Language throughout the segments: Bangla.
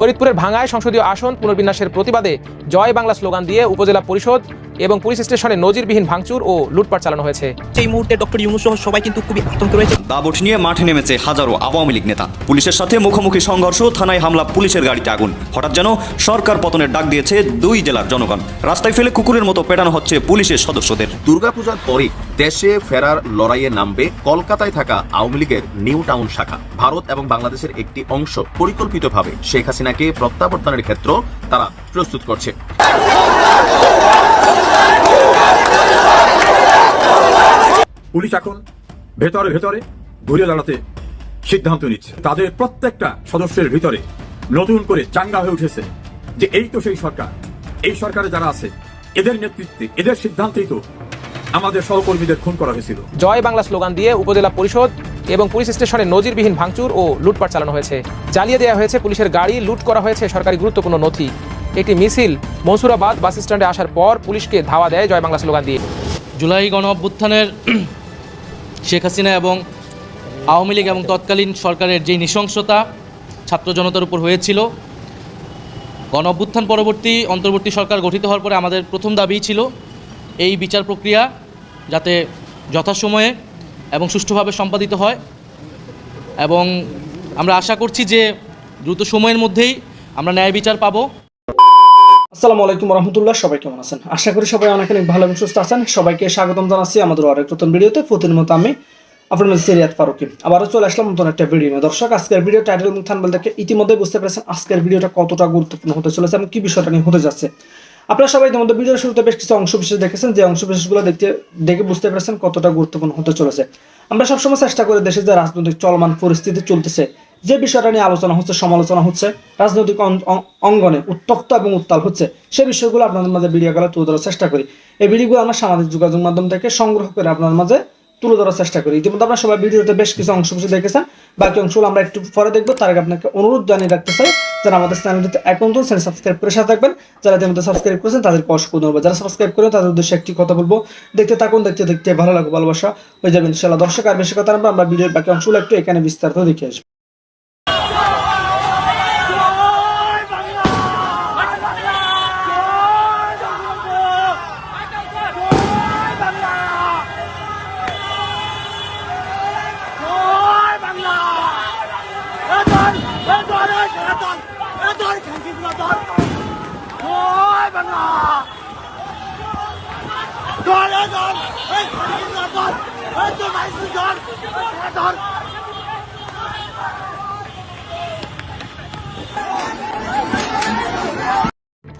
ফরিদপুরের ভাঙায় সংসদীয় আসন পুনর্বিন্যাসের প্রতিবাদে জয় বাংলা স্লোগান দিয়ে উপজেলা পরিষদ এবং পুলিশ স্টেশনে নজিরবিহীন ভাঙচুর ও লুটপাট চালানো হয়েছে। এই মুহূর্তে ডক্টর ইউনুস সহ সবাই কিন্তু খুবই আতঙ্ক রয়েছে। দাবট নিয়ে মাঠে নেমেছে হাজারো আওয়ামী লীগ নেতা। পুলিশের সাথে মুখোমুখি সংঘর্ষ থানায় হামলা পুলিশের গাড়িতে আগুন। হঠাৎ যেন সরকার পতনের ডাক দিয়েছে দুই জেলার জনগণ। রাস্তায় ফেলে কুকুরের মতো পেটানো হচ্ছে পুলিশের সদস্যদের। দুর্গাপূজার পরে দেশে ফেরার লড়াইয়ে নামবে কলকাতায় থাকা আওয়ামী লীগের নিউ টাউন শাখা। ভারত এবং বাংলাদেশের একটি অংশ পরিকল্পিতভাবে শেখ হাসিনাকে প্রত্যাবর্তনের ক্ষেত্র তারা প্রস্তুত করছে। পুলিশ এখন ভেতরে ভেতরে ঘুরে দাঁড়াতে সিদ্ধান্ত নিচ্ছে। তাদের প্রত্যেকটা সদস্যের ভিতরে নতুন করে চাঙ্গা হয়ে উঠেছে যে এই তো সেই সরকার। এই সরকারে যারা আছে, এদের নেতৃত্বে, এদের সিদ্ধান্তেই তো আমাদের সহকর্মীদের খুন করা হয়েছিল। জয় বাংলা স্লোগান দিয়ে উপজেলা পরিষদ এবং পুলিশ স্টেশনে নজিরবিহীন ভাঙচুর ও লুটপাট চালানো হয়েছে। জ্বালিয়ে দেওয়া হয়েছে পুলিশের গাড়ি লুট করা হয়েছে সরকারি গুরুত্বপূর্ণ নথি। একটি মিছিল মনসুরাবাদ বাস স্ট্যান্ডে আসার পর পুলিশকে ধাওয়া দেয় জয় বাংলা স্লোগান দিয়ে। জুলাই গণ অভ্যুত্থানের শেখ হাসিনা এবং আওয়ামী লীগ এবং তৎকালীন সরকারের যে নৃশংসতা ছাত্র জনতার উপর হয়েছিল গণ অভ্যুত্থান পরবর্তী অন্তর্বর্তী সরকার গঠিত হওয়ার পরে আমাদের প্রথম দাবি ছিল এই বিচার প্রক্রিয়া যাতে যথাসময়ে এবং সুষ্ঠুভাবে সম্পাদিত হয়। এবং আমরা আশা করছি যে দ্রুত সময়ের মধ্যেই আমরা ন্যায় বিচার পাবো। আসসালামু আলাইকুম রহমতুল্লাহ, সবাই কেমন আছেন? আশা করি সবাই অনেক অনেক ভালো এবং সুস্থ আছেন। সবাইকে স্বাগতম জানাচ্ছি আমাদের আরেক নতুন ভিডিওতে। প্রতিদিন মতো আমি আপনার সিরিয়াত ফারুকি। আবারও চলে আসলাম নতুন একটা ভিডিও নিয়ে। দর্শক, আজকের ভিডিও টাইটেল এবং থানবেল দেখে ইতিমধ্যে বুঝতে পেরেছেন আজকের ভিডিওটা কতটা গুরুত্বপূর্ণ হতে চলেছে এবং কি বিষয়টা নিয়ে হতে যাচ্ছে। আপনারা সবাই ইতিমধ্যে ভিডিওর শুরুতে বেশ কিছু অংশ বিশেষ দেখেছেন। যে অংশ বিশেষগুলো দেখতে, দেখে বুঝতে পেরেছেন কতটা গুরুত্বপূর্ণ হতে চলেছে। আমরা সবসময় চেষ্টা করে দেশে যে রাজনৈতিক চলমান পরিস্থিতি চলতেছে, যে বিষয়টা নিয়ে আলোচনা হচ্ছে, সমালোচনা হচ্ছে, রাজনৈতিক অঙ্গনে উত্তপ্ত এবং উত্তাল হচ্ছে, সে বিষয়গুলো আপনাদের মাঝে ভিডিও গুলো তুলে ধরার চেষ্টা করি। এই ভিডিওগুলো আমরা সামাজিক যোগাযোগ মাধ্যম থেকে সংগ্রহ করে আপনার মাঝে তুলে ধরার চেষ্টা করি। ইতিমধ্যে আপনারা সবাই ভিডিওতে বেশ কিছু অংশ কিছু দেখেছেন। বাকি অংশগুলো আমরা একটু পরে দেখব। তার আগে আপনাকে অনুরোধ জানিয়ে রাখতে চাই যারা আমাদের চ্যানেলটিতে তো চ্যানেল সাবস্ক্রাইব করে সাথে থাকবেন। যারা ইতিমধ্যে সাবস্ক্রাইব করেছেন, তাদেরকে অসংখ্য ধন্যবাদ। যারা সাবস্ক্রাইব করেন, তাদের উদ্দেশ্যে একটি কথা বলব। দেখতে থাকুন, দেখতে দেখতে ভালো লাগবে, ভালোবাসা হয়ে যাবে ইনশাল্লাহ দর্শক, আর বেশি কথা আমরা ভিডিওর বাকি অংশগুলো একটু এখানে বিস্তারিত দেখে আসব।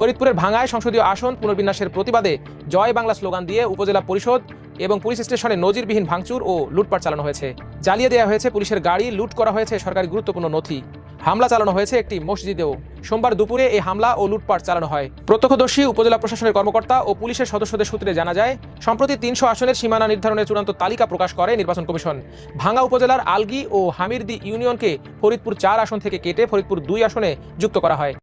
ফরিদপুরের ভাঙায় সংসদীয় আসন পুনর্বিন্যাসের প্রতিবাদে জয় বাংলা স্লোগান দিয়ে উপজেলা পরিষদ এবং পুলিশ স্টেশনে নজিরবিহীন ভাঙচুর ও লুটপাট চালানো হয়েছে। জ্বালিয়ে দেওয়া হয়েছে পুলিশের গাড়ি, লুট করা হয়েছে সরকারি গুরুত্বপূর্ণ নথি। হামলা চালানো হয়েছে একটি মসজিদেও। সোমবার দুপুরে এই হামলা ও লুটপাট চালানো হয়। প্রত্যক্ষদর্শী, উপজেলা প্রশাসনের কর্মকর্তা ও পুলিশের সদস্যদের সূত্রে জানা যায়, সম্প্রতি তিনশো আসনের সীমানা নির্ধারণের চূড়ান্ত তালিকা প্রকাশ করে নির্বাচন কমিশন। ভাঙ্গা উপজেলার আলগি ও হামিরদি ইউনিয়নকে ফরিদপুর চার আসন থেকে কেটে ফরিদপুর দুই আসনে যুক্ত করা হয়।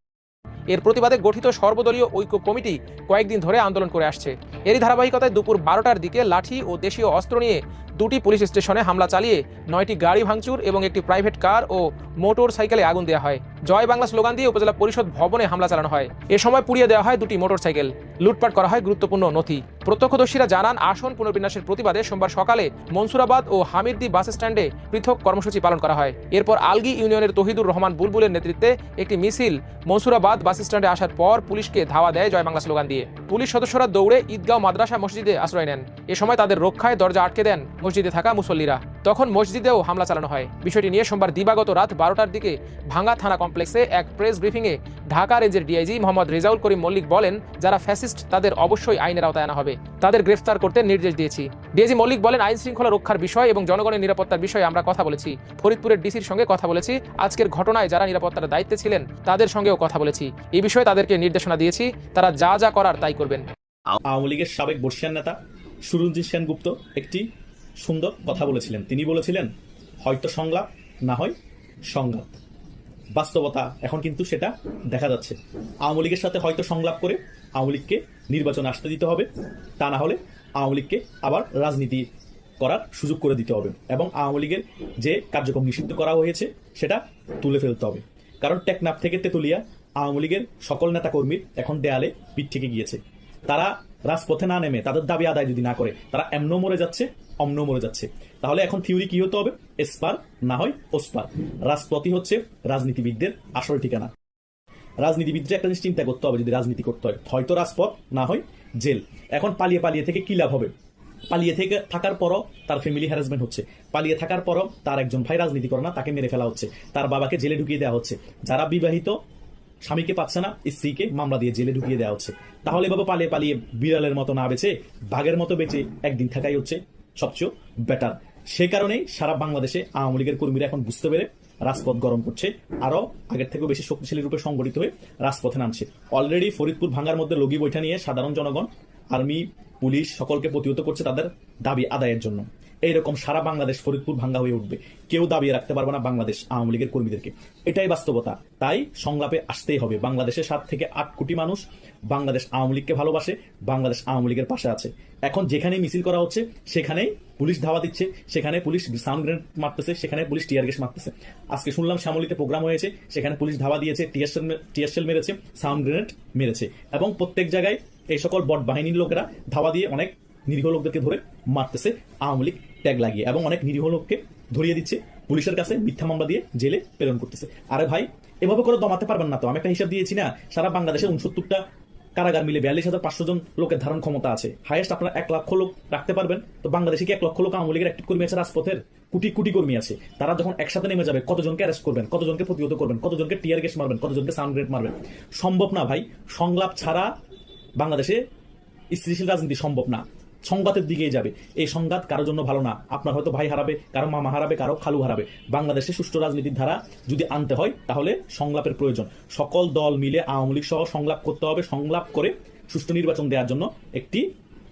এর প্রতিবাদে গঠিত সর্বদলীয় ঐক্য কমিটি কয়েকদিন ধরে আন্দোলন করে আসছে। এরই ধারাবাহিকতায় দুপুর বারোটার দিকে লাঠি ও দেশীয় অস্ত্র নিয়ে দুটি পুলিশ স্টেশনে হামলা চালিয়ে নয়টি গাড়ি ভাঙচুর এবং একটি প্রাইভেট কার ও মোটর সাইকেলে আগুন দেওয়া হয়। জয় বাংলা স্লোগান দিয়ে উপজেলা পরিষদ ভবনে হামলা চালানো হয়। এ সময় পুড়িয়ে দেওয়া হয় দুটি মোটর সাইকেল লুটপাট করা হয় গুরুত্বপূর্ণ নথি। প্রত্যক্ষদর্শীরা জানান, আসন পুনর্বিন্যাসের প্রতিবাদে সোমবার সকালে মনসুরাবাদ ও হামিরদি বাস স্ট্যান্ডে পৃথক কর্মসূচি পালন করা হয়। এরপর আলগি ইউনিয়নের তহিদুর রহমান বুলবুলের নেতৃত্বে একটি মিছিল মনসুরাবাদ বাস স্ট্যান্ডে আসার পর পুলিশকে ধাওয়া দেয় জয় বাংলা স্লোগান দিয়ে। পুলিশ সদস্যরা দৌড়ে ঈদগাঁও মাদ্রাসা মসজিদে আশ্রয় নেন। এ সময় তাদের রক্ষায় দরজা আটকে দেন মসজিদে থাকা মুসল্লিরা। তখন মসজিদেও হামলা চালানো হয়। বিষয়টি নিয়ে সোমবার দিবাগত রাত বারোটার দিকে ভাঙ্গা থানা কমপ্লেক্সে এক প্রেস ব্রিফিংয়ে ঢাকা রেঞ্জের ডিআইজি মোহাম্মদ রেজাউল করিম মল্লিক বলেন, যারা ফ্যাসিস্ট, তাদের অবশ্যই আইনের আওতায় আনা হবে। তাদের গ্রেফতার করতে নির্দেশ দিয়েছি। ডিআইজি মল্লিক বলেন, আইন শৃঙ্খলা রক্ষার বিষয় এবং জনগণের নিরাপত্তার বিষয়ে আমরা কথা বলেছি। ফরিদপুরের ডিসির সঙ্গে কথা বলেছি। আজকের ঘটনায় যারা নিরাপত্তার দায়িত্বে ছিলেন, তাদের সঙ্গেও কথা বলেছি। এই বিষয়ে তাদেরকে নির্দেশনা দিয়েছি। তারা যা যা করার তাই করবেন। আওয়ামী লীগের সাবেক বর্ষিয়ান নেতা সুরঞ্জিত সেনগুপ্ত, একটি সুন্দর কথা বলেছিলেন। তিনি বলেছিলেন, হয়তো সংলাপ, না হয় সংঘাত। বাস্তবতা এখন কিন্তু সেটা দেখা যাচ্ছে। আওয়ামী লীগের সাথে হয়তো সংলাপ করে আওয়ামী লীগকে নির্বাচনে আসতে দিতে হবে, তা না হলে আওয়ামী লীগকে আবার রাজনীতি করার সুযোগ করে দিতে হবে এবং আওয়ামী লীগের যে কার্যক্রম নিষিদ্ধ করা হয়েছে, সেটা তুলে ফেলতে হবে। কারণ টেকনাফ থেকে তেতুলিয়া আওয়ামী লীগের সকল নেতাকর্মীর এখন দেয়ালে পিঠ থেকে গিয়েছে। তারা রাজপথে না নেমে তাদের দাবি আদায় যদি না করে, তারা এমনও মরে যাচ্ছে অমনও মরে যাচ্ছে। তাহলে এখন থিওরি কি হতে হবে? এসপার না হয় ওসপার রাজপথই হচ্ছে রাজনীতিবিদদের আসল ঠিকানা। রাজনীতিবিদরা একটা জিনিস চিন্তা করতে হবে, যদি রাজনীতি করতে হয়। হয়তো রাজপথ, না হয় জেল। এখন পালিয়ে পালিয়ে থেকে কি লাভ হবে? পালিয়ে থেকে থাকার পরও তার ফ্যামিলি হ্যারাসমেন্ট হচ্ছে। পালিয়ে থাকার পরও তার একজন ভাই রাজনীতি করে না, তাকে মেরে ফেলা হচ্ছে। তার বাবাকে জেলে ঢুকিয়ে দেওয়া হচ্ছে। যারা বিবাহিত, স্বামীকে পাচ্ছে না, স্ত্রীকে মামলা দিয়ে জেলে ঢুকিয়ে দেওয়া হচ্ছে। তাহলে বাবা পালিয়ে পালিয়ে বিড়ালের মতো না বেঁচে, বাঘের মতো বেঁচে একদিন থাকাই হচ্ছে। সবচেয়ে বেটার সে কারণেই সারা বাংলাদেশে আওয়ামী লীগের কর্মীরা এখন বুঝতে পেরে রাজপথ গরম করছে, আরও আগের থেকেও বেশি শক্তিশালী রূপে সংগঠিত হয়ে রাজপথে নামছে। অলরেডি ফরিদপুর ভাঙ্গার মধ্যে লগি বৈঠা নিয়ে সাধারণ জনগণ, আর্মি, পুলিশ সকলকে প্রতিহত করছে তাদের দাবি আদায়ের জন্য। এইরকম সারা বাংলাদেশ ফরিদপুর ভাঙ্গা হয়ে উঠবে। কেউ দাবিয়ে রাখতে পারবে না বাংলাদেশ আওয়ামী লীগের কর্মীদেরকে। এটাই বাস্তবতা। তাই সংলাপে আসতেই হবে। বাংলাদেশের সাত থেকে আট কোটি মানুষ বাংলাদেশ আওয়ামী লীগকে ভালোবাসে, বাংলাদেশ আওয়ামী লীগের পাশে আছে। এখন যেখানেই মিছিল করা হচ্ছে, সেখানেই পুলিশ ধাওয়া দিচ্ছে, সেখানে পুলিশ সাউন্ড গ্রেনেড মারতেছে, সেখানে পুলিশ টিয়ার গ্যাস মারতেছে। আজকে শুনলাম শ্যামলিতে প্রোগ্রাম হয়েছে, সেখানে পুলিশ ধাওয়া দিয়েছে টিয়ারশেল টিয়ারশেল মেরেছে, সাউন্ড গ্রেনেড মেরেছে। এবং প্রত্যেক জায়গায় এই সকল বট বাহিনীর লোকেরা ধাওয়া দিয়ে অনেক নিরীহ লোকদেরকে ধরে মারতেছে, আওয়ামী লীগ ট্যাগ লাগিয়ে এবং অনেক নিরীহ লোককে ধরিয়ে দিচ্ছে, পুলিশের কাছে মিথ্যা মামলা দিয়ে জেলে প্রেরণ করতেছে। আরে ভাই, এভাবে করে দমাতে পারবেন না তো, আমি একটা হিসাব দিয়েছি না, সারা বাংলাদেশে উনসত্তরটা কারাগার মিলে বিয়াল্লিশ হাজার পাঁচশো জন লোকের ধারণ ক্ষমতা আছে। হাইয়েস্ট আপনারা এক লক্ষ লোক রাখতে পারবেন, তো বাংলাদেশে কি এক লক্ষ লোক আওয়ামী লীগের একটি কর্মী আছে? রাজপথের কোটি কোটি কর্মী আছে। তারা যখন একসাথে নেমে যাবে, কতজনকে অ্যারেস্ট করবেন, কতজনকে প্রতিহত করবেন, কতজনকে টিয়ার গ্যাস মারবেন, কতজনকে সাউন্ড গ্রেড মারবেন? সম্ভব না ভাই, সংলাপ ছাড়া বাংলাদেশে স্থিতিশীল রাজনীতি সম্ভব না। সংঘাতের দিকেই যাবে। এই সংঘাত কারোর জন্য ভালো না। আপনার হয়তো ভাই হারাবে, কারও মামা হারাবে, কারও খালু হারাবে। বাংলাদেশে সুষ্ঠু রাজনীতির ধারা যদি আনতে হয়, তাহলে সংলাপের প্রয়োজন। সকল দল মিলে আওয়ামী লীগ সহ সংলাপ করতে হবে। সংলাপ করে সুষ্ঠু নির্বাচন দেওয়ার জন্য একটি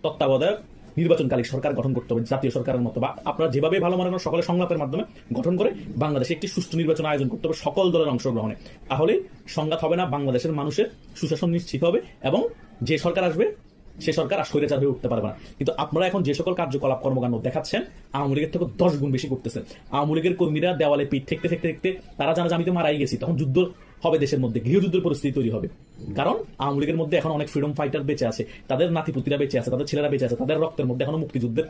তত্ত্বাবধায়ক নির্বাচনকালী সরকার গঠন করতে হবে, জাতীয় সরকারের মতো। বা আপনারা যেভাবে ভালো মনে করেন, সকলে সংলাপের মাধ্যমে গঠন করে বাংলাদেশে একটি সুষ্ঠু নির্বাচন আয়োজন করতে হবে সকল দলের অংশগ্রহণে। তাহলে সংঘাত হবে না, বাংলাদেশের মানুষের সুশাসন নিশ্চিত হবে এবং যে সরকার আসবে সে সরকার আর স্বৈরাচার হয়ে উঠতে পারবে না। কিন্তু আপনারা এখন যে সকল কার্যকলাপ কর্মকাণ্ড দেখাচ্ছেন, আওয়ামী লীগের থেকে দশ গুণ বেশি করতেছেন আওয়ামী লীগের কর্মীরা দেওয়ালে পিঠ ঠেকতে ঠেকতে ঠেকতে তারা জানা যে আমি তো মারাই গেছি। তখন যুদ্ধ হবে দেশের মধ্যে, গৃহযুদ্ধের পরিস্থিতি তৈরি হবে। কারণ আওয়ামী লীগের মধ্যে এখন অনেক ফ্রিডম ফাইটার বেঁচে আছে। তাদের নাতিপুতিরা বেঁচে আছে, তাদের ছেলেরা বেঁচে আছে, তাদের রক্তের মধ্যে এখনও মুক্তিযুদ্ধের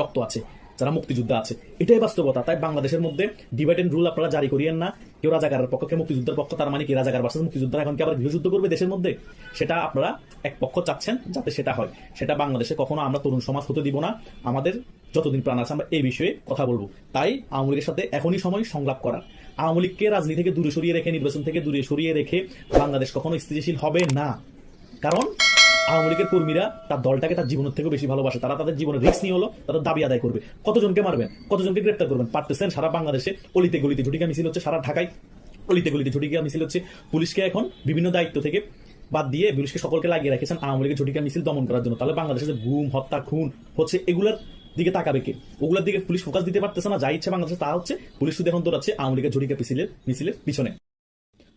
রক্ত আছে। যারা মুক্তিযোদ্ধা আছে। এটাই বাস্তবতা। তাই বাংলাদেশের মধ্যে ডিভাইড এন্ড রুল আপনারা জারি করিয়েন না। কেউ রাজাকারের পক্ষ মুক্তিযুদ্ধের পক্ষ, তার মানে কি রাজাকার বাসাস মুক্তিযোদ্ধারা? এখন কি আবার গৃহযুদ্ধ করবে দেশের মধ্যে? সেটা আপনারা এক পক্ষ চাচ্ছেন যাতে সেটা হয়। সেটা বাংলাদেশে কখনো আমরা তরুণ সমাজ হতে দিব না। আমাদের যতদিন প্রাণ আছে আমরা এই বিষয়ে কথা বলব। তাই আওয়ামী লীগের সাথে এখনই সময় সংলাপ করার। আওয়ামী লীগকে রাজনীতি থেকে দূরে সরিয়ে রেখে, নির্বাচন থেকে দূরে সরিয়ে রেখে বাংলাদেশ কখনো স্থিতিশীল হবে না। আওয়ামী লীগের কর্মীরা তার দলটাকে তার জীবনের থেকে বেশি ভালোবাসে। তারা তাদের জীবনের রিস্ক নিয়ে হলো, তাদের দাবি আদায় করবে। কতজনকে মারবেন? কতজনকে গ্রেপ্তার করবেন? পারতেছেন সারা বাংলাদেশে অলিতে গলিতে ঝুটিকা মিছিল হচ্ছে, সারা ঢাকায় অলিতে গলিতে ঝুটিকা মিছিল হচ্ছে। পুলিশকে এখন বিভিন্ন দায়িত্ব থেকে বাদ দিয়ে পুলিশকে সকলকে লাগিয়ে রেখেছেন আওয়ামী লীগের ঝুটিকা মিছিল দমন করার জন্য। তাহলে বাংলাদেশে যে গুম, হত্যা, খুন হচ্ছে, এগুলার দিকে তাকাবে কে? ওগুলোর দিকে পুলিশ ফোকাস দিতে পারতেছে না, যা ইচ্ছে বাংলাদেশে তা হচ্ছে। পুলিশ শুধু এখন দৌড়াচ্ছে আওয়ামী লীগের ঝুটিকা মিছিলের মিছিলের পিছনে।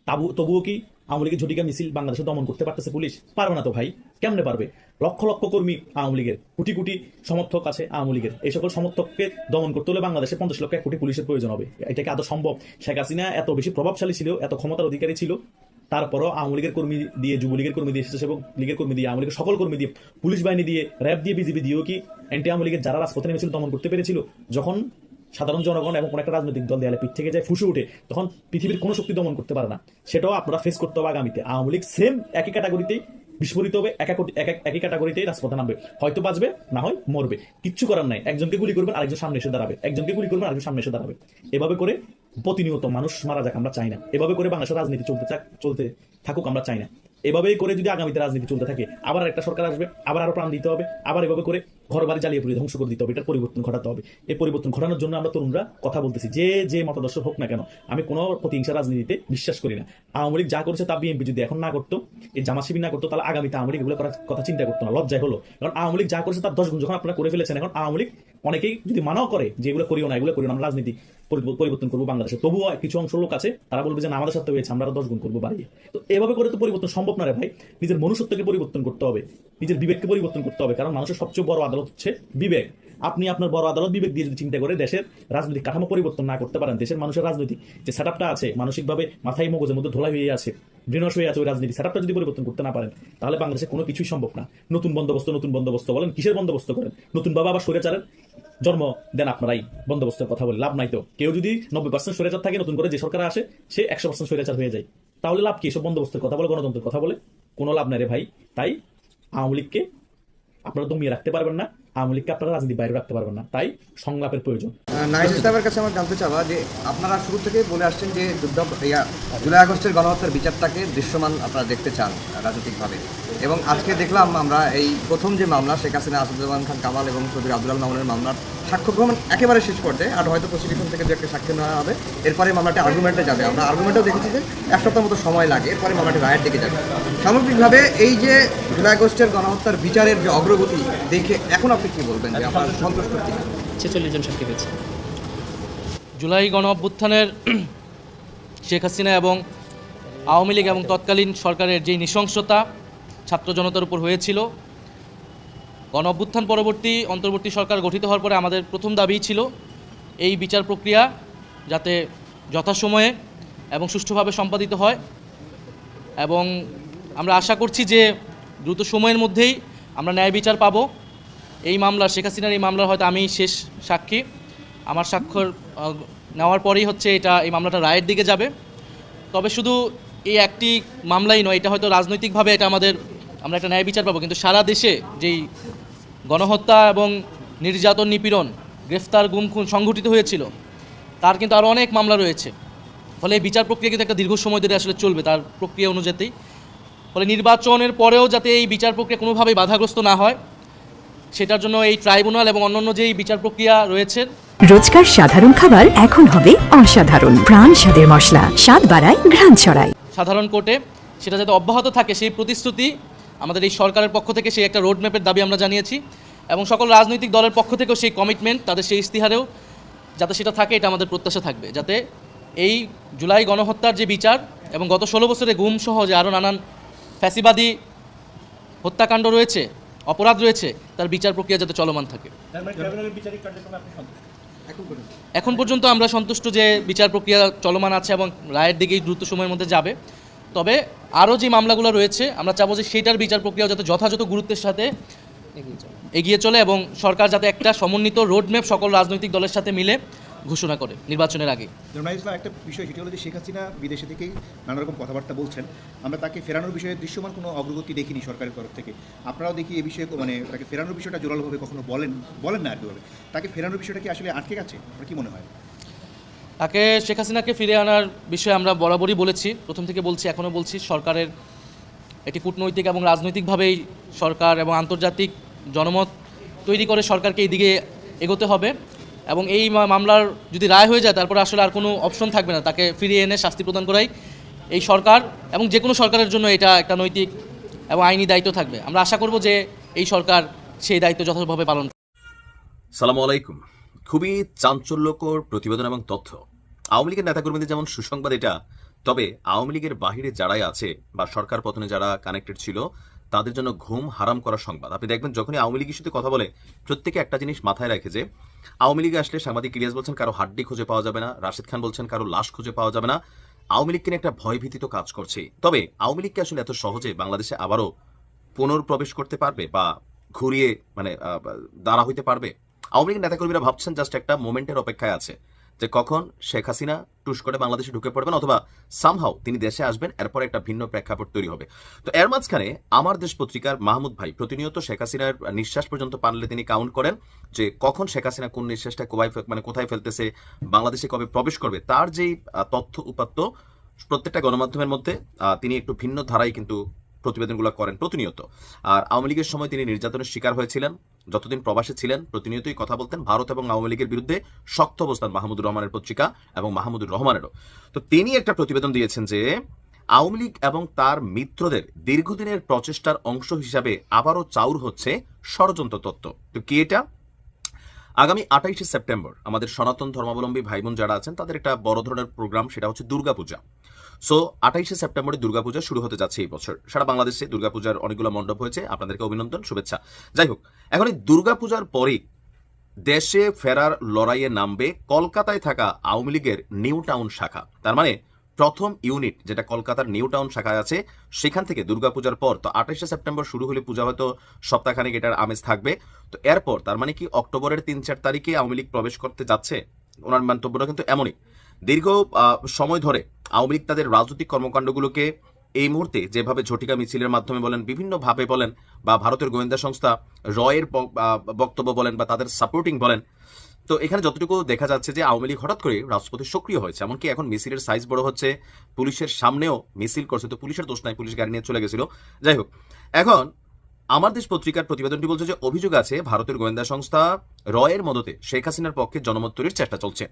তাবু তবুও কি আওয়ামী লীগের ঝটিকা মিছিল বাংলাদেশে দমন করতে পারতেছে পুলিশ? পারবে না তো ভাই। কেমনে পারবে? লক্ষ লক্ষ কর্মী আওয়ামী লীগের, কোটি কোটি সমর্থক আছে আওয়ামী লীগের। এই সকল সমর্থককে দমন করতে হলে বাংলাদেশে পঞ্চাশ লক্ষ এক কোটি পুলিশের প্রয়োজন হবে। এটা কি আদৌ সম্ভব? শেখ হাসিনা এত বেশি প্রভাবশালী ছিল, এত ক্ষমতার অধিকারী ছিল। তারপরও আওয়ামী লীগের কর্মী দিয়ে, যুবলীগের কর্মী দিয়ে, স্বেচ্ছাসেবক লীগের কর্মী দিয়ে, আওয়ামী লীগের সকল কর্মী দিয়ে, পুলিশ বাহিনী দিয়ে, র্যাব দিয়ে, বিজিবি দিয়েও কি অ্যান্টি আওয়ামী লীগের যারা রাজপথে নেমেছিল, দমন করতে পেরেছিল? যখন সাধারণ জনগণ এবং কোন একটা রাজনৈতিক দল দেয়ালে পিঠ থেকে যায়, ফুসে উঠে তখন পৃথিবীর কোনো শক্তি দমন করতে পারে না। সেটাও আপনারা ফেস করতে হবে আগামীতে। আওয়ামী লীগ সেম একই ক্যাটাগরিতেই বিস্ফোরিত হবে, একা একই ক্যাটাগরিতেই রাজপথে নামবে। হয়তো বাঁচবে, না হয় মরবে। কিচ্ছু করার নাই। একজনকে গুলি করবেন, আরেকজন সামনে এসে দাঁড়াবে। একজনকে গুলি করবেন, আরেকজন সামনে এসে দাঁড়াবে। এভাবে করে প্রতিনিয়ত মানুষ মারা যাক, আমরা চাই না। এভাবে করে বাংলাদেশের রাজনীতি চলতে চলতে থাকুক, আমরা চাই না। এভাবেই করে যদি আগামীতে রাজনীতি চলতে থাকে, আবার একটা সরকার আসবে, আবার আরও প্রাণ দিতে হবে, আবার এভাবে করে ঘর বাড়ি জ্বালিয়ে পুড়িয়ে ধ্বংস করে দিতে হবে এটার পরিবর্তন ঘটাতে হবে। এই পরিবর্তন ঘটানোর জন্য আমরা তরুণরা কথা বলতেছি, যে যে মতাদর্শ হোক না কেন, আমি কোনো প্রতিহিংসা রাজনীতিতে বিশ্বাস করি না। আওয়ামী লীগ যা করেছে তা বিএনপি যদি এখন না করতো, এই জামা শিবির না করতো, তাহলে আগামীতে আওয়ামী লীগ এগুলো করার কথা চিন্তা করতো না, লজ্জায় হলো। কারণ আওয়ামী লীগ যা করেছে তার দশ গুণ, যখন আপনারা করে ফেলেছেন, এখন আওয়ামী লীগ অনেকেই যদি মানাও করে যে এগুলো করিও না, এগুলো করিও না, আমরা রাজনীতি পরিবর্তন করব বাংলাদেশে। তবুও কিছু অংশ লোক আছে, তারা বলবে যে আমাদের সাথে হয়েছে আমরা দশ গুণ করব, বাড়িয়ে। তো এভাবে করে তো পরিবর্তন সম্ভব না রে ভাই। নিজের মনুষ্যত্বকে পরিবর্তন করতে হবে, নিজের বিবেককে পরিবর্তন করতে হবে, কারণ মানুষের সবচেয়ে বড় আদালত হচ্ছে বিবেক। আপনি আপনার বড় আদালত বিবেক দিয়ে যদি চিন্তা করে দেশের রাজনৈতিক কাঠামো পরিবর্তন না করতে পারেন, দেশের মানুষের রাজনৈতিক যে সেট আছে, মানসিকভাবে মাথায় মগজের মধ্যে ধোলা হয়ে আছে, বিনশ হয়ে আছে ওই রাজনীতি সেট যদি পরিবর্তন করতে না পারেন, তাহলে বাংলাদেশে কোনো কিছুই সম্ভব না। নতুন বন্দোবস্ত নতুন বন্দোবস্ত বলেন, কিসের বন্দোবস্ত করেন? নতুন বাবা আবার সরেচারের জন্ম দেন আপনারাই। বন্দোবস্তের কথা বলে লাভ নাই তো। কেউ যদি নব্বই পার্সেন্ট স্বৈরাচার থাকে, নতুন করে যে সরকার আসে, সে একশো পার্সেন্ট স্বৈরাচার হয়ে যায়। তাহলে লাভ কি এসব বন্দোবস্তের কথা বলে, গণতন্ত্রের কথা বলে? কোনো লাভ নাই রে ভাই। তাই আওয়ামী লীগকে আপনারা দমিয়ে রাখতে পারবেন না। আওয়ামী লীগকে আপনারা রাজনীতি বাইরে রাখতে পারবেন না। তাই সংলাপের প্রয়োজন। নাইজ ইসলামের কাছে আমার জানতে চাওয়া যে আপনারা শুরু থেকেই বলে আসছেন যে যুদ্ধ ইয়া জুলাই আগস্টের গণহত্যার বিচারটাকে দৃশ্যমান আপনারা দেখতে চান রাজনৈতিকভাবে। এবং আজকে দেখলাম আমরা এই প্রথম যে মামলা শেখ হাসিনা আসাদুজ্জামান খান কামাল এবং চৌধুরী আব্দুল মামুনের মামলার সাক্ষ্য গ্রহণ একেবারে শেষ পর্যায়ে আর হয়তো প্রসিকিউশন থেকে যে একটা সাক্ষ্য নেওয়া হবে। এরপরে মামলাটি আর্গুমেন্টে যাবে। আমরা আর্গুমেন্টেও দেখেছি যে এক সপ্তাহ মতো সময় লাগে এরপরে মামলাটি রায়ের দিকে যাবে। সামগ্রিকভাবে এই যে জুলাই আগস্টের গণহত্যার বিচারের যে অগ্রগতি দেখে এখন আপনি কি বলবেন যে আপনার সন্তুষ্ট ছেচল্লিশ জন সাক্ষী পেয়েছে জুলাই গণ অভ্যুত্থানের শেখ হাসিনা এবং আওয়ামী লীগ এবং তৎকালীন সরকারের যেই নৃশংসতা ছাত্র জনতার উপর হয়েছিল গণ অভ্যুত্থান পরবর্তী অন্তর্বর্তী সরকার গঠিত হওয়ার পরে আমাদের প্রথম দাবি ছিল এই বিচার প্রক্রিয়া যাতে যথাসময়ে এবং সুষ্ঠুভাবে সম্পাদিত হয় এবং আমরা আশা করছি যে দ্রুত সময়ের মধ্যেই আমরা ন্যায় বিচার পাবো। এই মামলা শেখ হাসিনার এই মামলার হয়তো আমি শেষ সাক্ষী। আমার স্বাক্ষর নেওয়ার পরেই হচ্ছে এটা এই মামলাটা রায়ের দিকে যাবে। তবে শুধু এই একটি মামলাই নয়, এটা হয়তো রাজনৈতিকভাবে এটা আমাদের, আমরা একটা ন্যায় বিচার পাবো। কিন্তু সারা দেশে যেই গণহত্যা এবং নির্যাতন নিপীড়ন, গ্রেফতার, গুম, খুন সংঘটিত হয়েছিল, তার কিন্তু আরও অনেক মামলা রয়েছে। ফলে এই বিচার প্রক্রিয়া কিন্তু একটা দীর্ঘ সময় ধরে আসলে চলবে তার প্রক্রিয়া অনুযায়ী। ফলে নির্বাচনের পরেও যাতে এই বিচার প্রক্রিয়া কোনোভাবেই বাধাগ্রস্ত না হয়, সেটার জন্য এই ট্রাইব্যুনাল এবং অন্যান্য যেই বিচার প্রক্রিয়া রয়েছে রোজকার সাধারণ খাবার এখন হবে অসাধারণ। প্রাণ স্বাদের মশলা স্বাদ বাড়ায় ঘ্রাণ ছড়ায়। সাধারণ কোর্টে সেটা যাতে অব্যাহত থাকে সেই প্রতিশ্রুতি আমাদের এই সরকারের পক্ষ থেকে সেই একটা রোডম্যাপের দাবি আমরা জানিয়েছি এবং সকল রাজনৈতিক দলের পক্ষ থেকেও সেই কমিটমেন্ট তাদের সেই ইস্তিহারেও যাতে সেটা থাকে এটা আমাদের প্রত্যাশা থাকবে। যাতে এই জুলাই গণহত্যার যে বিচার এবং গত ষোলো বছরে গুম সহ যে আরও নানান ফ্যাসিবাদী হত্যাকাণ্ড রয়েছে অপরাধ রয়েছে তার বিচার প্রক্রিয়া যাতে চলমান থাকে। এখন পর্যন্ত? আমরা সন্তুষ্ট যে বিচার প্রক্রিয়া চলমান আছে এবং রায়ের দিকেই দ্রুত সময়ের মধ্যে যাবে। তবে আরও যে মামলাগুলো রয়েছে আমরা চাবো যে সেইটার বিচার প্রক্রিয়া যাতে যথাযথ গুরুত্বের সাথে এগিয়ে চলে। এবং সরকার যাতে একটা সমন্বিত রোডম্যাপ সকল রাজনৈতিক দলের সাথে মিলে ঘোষণা করে নির্বাচনের আগে। একটা বিষয় সেটি হলো যে শেখ হাসিনা বিদেশে থেকেই নানা রকম কথাবার্তা বলছেন। আমরা তাকে ফেরানোর বিষয়ে দৃশ্যমান কোনো অগ্রগতি দেখিনি সরকারের তরফ থেকে। আপনারাও দেখি এই বিষয়ে মানে তাকে ফেরানোর বিষয়টা জোরালোভাবে কখনো বলেন বলেন না আর তাকে ফেরানোর বিষয়টা কি আসলে আটকে গেছে? আপনার কি মনে হয়? তাকে শেখ হাসিনাকে ফিরে আনার বিষয়ে আমরা বরাবরই বলেছি। প্রথম থেকে বলছি এখনও বলছি সরকারের এটি কূটনৈতিক এবং রাজনৈতিকভাবেই সরকার এবং আন্তর্জাতিক জনমত তৈরি করে সরকারকে এই দিকে এগোতে হবে। এবং এই মামলার যদি রায় হয়ে যায়, তারপরে আসলে আর কোনো অপশন থাকবে না। তাকে ফিরিয়ে এনে শাস্তি প্রদান করাই এই সরকার এবং যে কোনো সরকারের জন্য এটা একটা নৈতিক এবং আইনি দায়িত্ব থাকবে। আমরা আশা করব যে এই সরকার সেই দায়িত্ব যথাযথভাবে পালন সালাম আলাইকুম। খুবই চাঞ্চল্যকর প্রতিবেদন এবং তথ্য। আওয়ামী লীগের নেতাকর্মীদের যেমন সুসংবাদ এটা, তবে আওয়ামী লীগের বাহিরে যারাই আছে বা সরকার পতনে যারা কানেক্টেড ছিল তাদের জন্য ঘুম হারাম করা সংবাদ। আপনি দেখবেন যখনই আওয়ামী লীগের সাথে কথা বলে, প্রত্যেকে একটা জিনিস মাথায় রাখে যে, আওয়ামী লীগে আসলে সাংবাদিক ইলিয়াস বলছেন কারও হাড্ডি খুঁজে পাওয়া যাবে না, রাশিদ খান বলছেন কারও লাশ খুঁজে পাওয়া যাবে না। আওয়ামী লীগকে নিয়ে একটা ভয়ভীতি তো কাজ করছে। তবে আওয়ামী লীগকে আসলে এত সহজে বাংলাদেশে আবারও পুনর্প্রবেশ করতে পারবে বা ঘুরিয়ে মানে দাঁড়া হইতে পারবে? আওয়ামী লীগের নেতাকর্মীরা ভাবছেন জাস্ট একটা মোমেন্টের অপেক্ষায় আছে। যে কখন শেখ হাসিনা টুস করে বাংলাদেশে ঢুকে পড়বেন অথবা সামহাও তিনি দেশে আসবেন, এরপর একটা ভিন্ন প্রেক্ষাপট তৈরি হবে। তো এর মাঝখানে আমার দেশ পত্রিকার মাহমুদ ভাই প্রতিনিয়ত শেখ হাসিনার নিঃশ্বাস পর্যন্ত পানলে তিনি কাউন্ট করেন যে কখন শেখ হাসিনা কোন নিঃশ্বাসটা কোথায় মানে কোথায় ফেলতেছে, বাংলাদেশে কবে প্রবেশ করবে, তার যেই তথ্য উপাত্ত প্রত্যেকটা গণমাধ্যমের মধ্যে তিনি একটু ভিন্ন ধারায় কিন্তু প্রতিবেদনগুলো করেন প্রতিনিয়ত। আর আওয়ামী লীগের সময় তিনি নির্যাতনের শিকার হয়েছিলেন। যতদিন প্রবাসে ছিলেন, প্রতিনিয়তই কথা বলতেন ভারত এবং আওয়ামী লীগের বিরুদ্ধে শক্ত অবস্থান মাহমুদুর রহমানের পত্রিকা এবং মাহমুদুর রহমানেরও। তো তিনি একটা প্রতিবেদন দিয়েছেন যে, আওয়ামী লীগ এবং তার মিত্রদের দীর্ঘদিনের প্রচেষ্টার অংশ হিসাবে আবারও চাউর হচ্ছে ষড়যন্ত্র তত্ত্ব। তো কি এটা? আগামী আঠাইশে সেপ্টেম্বর আমাদের সনাতন ধর্মাবলম্বী ভাই বোন যারা আছেন, তাদের একটা বড় ধরনের প্রোগ্রাম, সেটা হচ্ছে দুর্গাপূজা। সো আঠাইশে সেপ্টেম্বরে দুর্গাপূজা শুরু হতে যাচ্ছে এই বছর। সারা বাংলাদেশে দুর্গাপূজার অনেকগুলো মণ্ডপ হয়েছে। আপনাদেরকে অভিনন্দন, শুভেচ্ছা। যাই হোক, এখন এই দুর্গাপূজার পরেই দেশে ফেরার লড়াইয়ে নামবে কলকাতায় থাকা আওয়ামী লীগের নিউ টাউন শাখা। তার মানে প্রথম ইউনিট যেটা কলকাতার নিউ টাউন শাখায় আছে, সেখান থেকে দুর্গাপূজার পর, তো আঠাশে সেপ্টেম্বর শুরু হলে পূজা হয়তো সপ্তাহখানেক এটার আমেজ থাকবে। তো এরপর, তার মানে কি অক্টোবরের তিন চার তারিখে আওয়ামী লীগ প্রবেশ করতে যাচ্ছে? ওনার মন্তব্যটা কিন্তু এমনই। দীর্ঘ সময় ধরে আওয়ামী লীগ তাদের রাজনৈতিক কর্মকাণ্ডগুলোকে এই মুহূর্তে যেভাবে ঝটিকা মিছিলের মাধ্যমে বলেন, বিভিন্নভাবে বলেন, বা ভারতের গোয়েন্দা সংস্থা রয়ের বক্তব্য বলেন, বা তাদের সাপোর্টিং বলেন, তো এখানে যতটুকু দেখা যাচ্ছে যে আওয়ামী লীগ হঠাৎ করে রাজপথে সক্রিয় হয়েছে। এমনকি এখন মিছিলের সাইজ বড় হচ্ছে, পুলিশের সামনেও মিছিল করছে, তো পুলিশের দোষ নাই, পুলিশ গাড়ি নিয়ে চলে গেছিল। যাই হোক, এখন আমার দেশ পত্রিকার প্রতিবেদনটি বলছে যে অভিযোগ আছে, ভারতের গোয়েন্দা সংস্থা রয়ের মদতে শেখ হাসিনার পক্ষে জনমত তৈরির চেষ্টা চলছে।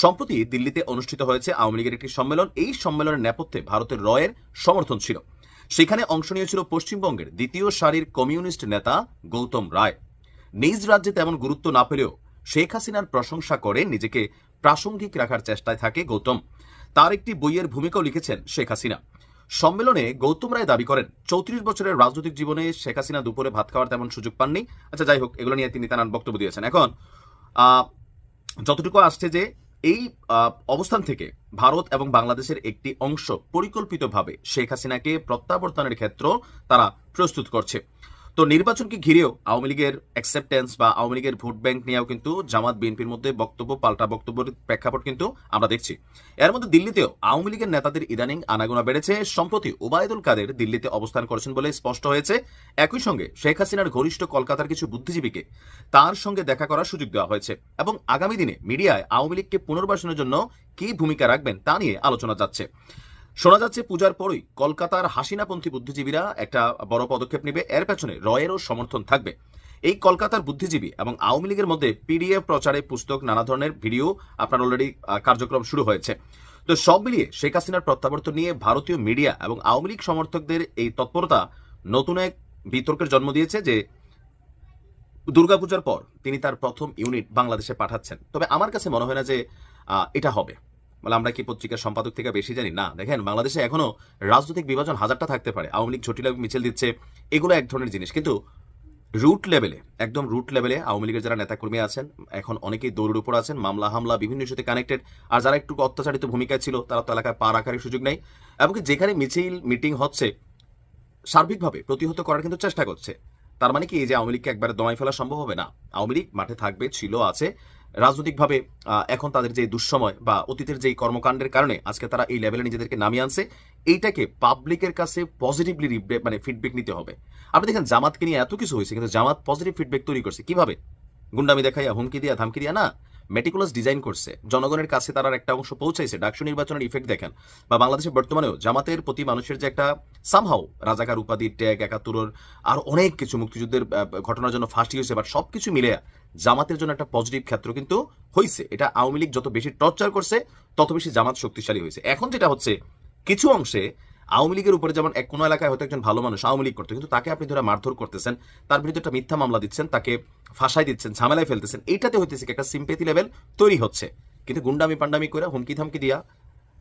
সম্প্রতি দিল্লিতে অনুষ্ঠিত হয়েছে আওয়ামী লীগের একটি সম্মেলন। এই সম্মেলনের নেপথ্যে ভারতের রয়ের সমর্থন ছিল। সেখানে অংশ নিয়েছিল পশ্চিমবঙ্গের দ্বিতীয় সারির কমিউনিস্ট নেতা গৌতম রায়। নিজ রাজ্যে তেমন গুরুত্ব না পেলেও শেখ হাসিনার প্রশংসা করে নিজেকে প্রাসঙ্গিক রাখার চেষ্টায় থাকে গৌতম। তার একটি বইয়ের ভূমিকাও লিখেছেন শেখ হাসিনা। সম্মেলনে গৌতম রায় দাবি করেন, চৌত্রিশ বছরের রাজনৈতিক জীবনে শেখ হাসিনা দুপুরে ভাত খাওয়ার তেমন সুযোগ পাননি। আচ্ছা যাই হোক, এগুলো নিয়ে তিনি তার বক্তব্য দিয়েছেন। এখন যতটুকু আসছে যে এই অবস্থান থেকে ভারত এবং বাংলাদেশের একটি অংশ পরিকল্পিতভাবে শেখ হাসিনাকে প্রত্যাবর্তনের ক্ষেত্র তারা প্রস্তুত করছে। তো নির্বাচনকে ঘিরেও আওয়ামী লীগের অ্যাকসেপ্টেন্স বা আওয়ামী লীগের ভোট ব্যাংক নিয়েও কিন্তু জামাত, বিএনপির মধ্যে বক্তব্য, পাল্টা বক্তব্যের প্রেক্ষাপট কিন্তু আমরা দেখছি। এর মধ্যে দিল্লিতেও আওয়ামী লীগের নেতাদের ইদানিং আনাগোনা বেড়েছে। সম্প্রতি ওবায়দুল কাদের দিল্লিতে অবস্থান করেছেন বলে স্পষ্ট হয়েছে। একই সঙ্গে শেখ হাসিনার ঘনিষ্ঠ কলকাতার কিছু বুদ্ধিজীবীকে তার সঙ্গে দেখা করার সুযোগ দেওয়া হয়েছে। এবং আগামী দিনে মিডিয়ায় আওয়ামী লীগকে পুনর্বাসনের জন্য কি ভূমিকা রাখবেন তা নিয়ে আলোচনা যাচ্ছে। শোনা যাচ্ছে পূজার পরই কলকাতার হাসিনাপন্থী বুদ্ধিজীবীরা একটা বড় পদক্ষেপ নেবে। এর পেছনে রয়েরও সমর্থন থাকবে। এই কলকাতার বুদ্ধিজীবী এবং আওয়ামী লীগের মধ্যে পিডিএফ প্রচারে পুস্তক, নানা ধরনের ভিডিও আপনার অলরেডি কার্যক্রম শুরু হয়েছে। তো সব মিলিয়ে শেখ হাসিনার প্রত্যাবর্তন নিয়ে ভারতীয় মিডিয়া এবং আওয়ামী লীগ সমর্থকদের এই তৎপরতা নতুন এক বিতর্কের জন্ম দিয়েছে যে দুর্গাপূজার পর তিনি তার প্রথম ইউনিট বাংলাদেশে পাঠাচ্ছেন। তবে আমার কাছে মনে হয় না যে এটা হবে। বলে, আমরা কি পত্রিকার সম্পাদক থেকে বেশি জানি? না। দেখেন, বাংলাদেশে এখনও রাজনৈতিক বিভাজন হাজারটা থাকতে পারে। আওয়ামী লীগ ঝটিলা মিছিল দিচ্ছে, এগুলো এক ধরনের জিনিস। কিন্তু রুট লেভেলে একদম রুট লেভেলে আওয়ামী লীগের যারা নেতাকর্মী আছেন, এখন অনেকেই দৌড়ের উপর আছেন, মামলা, হামলা, বিভিন্ন ইস্যুতে কানেক্টেড আর যারা একটু অত্যাচারিত ভূমিকায় ছিল, তারা তো এলাকায় পা রাখার সুযোগ নেই। এমনকি যেখানে মিছিল মিটিং হচ্ছে, সার্বিকভাবে প্রতিহত করার কিন্তু চেষ্টা করছে। তার মানে কি, এই যে আওয়ামী লীগকে একবারে দমাই ফেলা সম্ভব হবে? না। আওয়ামী লীগ মাঠে থাকবে, ছিল, আছে। রাজনৈতিকভাবে এখন তাদের যে দুঃসময় বা অতীতের যেই কর্মকাণ্ডের কারণে আজকে তারা এই লেভেলে নিজেদেরকে নামিয়ে আনছে, এইটাকে পাবলিকের কাছে পজিটিভলি মানে ফিডব্যাক নিতে হবে। আপনি দেখেন, জামাতকে নিয়ে এত কিছু হয়েছে, কিন্তু জামাত পজিটিভ ফিডব্যাক তৈরি করছে। কীভাবে? গুন্ডামি দেখাইয়া, হুমকি দিয়া, ধামকি দিয়া? না। মেটিকুলাস ডিজাইন করছে। জনগণের কাছে তারা একটা অংশ পৌঁছাইছে। ডাকসু নির্বাচনের ইফেক্ট দেখেন। বা বাংলাদেশে বর্তমানেও জামাতের প্রতি মানুষের যে একটা সামহাও রাজাকার, উপাধি ট্যাগ একাত্তরের আর অনেক কিছু মুক্তিযুদ্ধের ঘটনার জন্য ফাঁসি হয়েছে বাট সবকিছু মিলে জামাতের জন্য একটা পজিটিভ ক্ষেত্র কিন্তু হয়েছে এটা আওয়ামী লীগ যত বেশি টর্চার করছে তত বেশি জামাত শক্তিশালী হয়েছে এখন যেটা হচ্ছে কিছু অংশে আওয়ামী লীগের উপরে যেমন এক কোনো এলাকায় হয়তো একজন ভালো মানুষ আওয়ামী লীগ করতো কিন্তু তাকে আপনি ধরে মারধর করতেছেন তার বিরুদ্ধে একটা মিথ্যা মামলা দিচ্ছেন তাকে ফাঁসাই দিচ্ছেন ঝামেলায় ফেলতেছেন এইটাতে হইতেছে একটা সিম্পেথি লেভেল তৈরি হচ্ছে। কিন্তু গুন্ডামি পান্ডামি করে হুমকি ধামকি দিয়া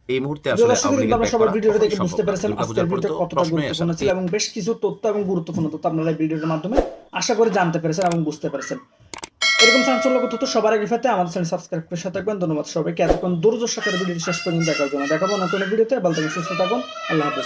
এই মুহূর্তে আসলে দর্শক আওয়ামী লীগের আমরা back ভিডিওটা দেখে বুঝতে পেরেছেন আজকের ভিডিওটা কতটা গুরুত্বপূর্ণ ছিল এবং বেশ কিছু তথ্য এবং গুরুত্বপূর্ণ তথ্য আপনারা ভিডিওর মাধ্যমে আশা করে জানতে পেরেছেন এবং বুঝতে পেরেছেন। এরকম চাঞ্চল্যকর তথ্য সবার আগে পেতে আমাদের চ্যানেল সাবস্ক্রাইব করে সাথে থাকবেন। ধন্যবাদ সবাইকে। এতক্ষণ দূরদর্শকের ভিডিওটি শেষ পর্যন্ত দেখার জন্য। দেখাবো নতুন ভিডিওতে ভালো থাকুন, সুস্থ থাকুন। আল্লাহ হাফেজ।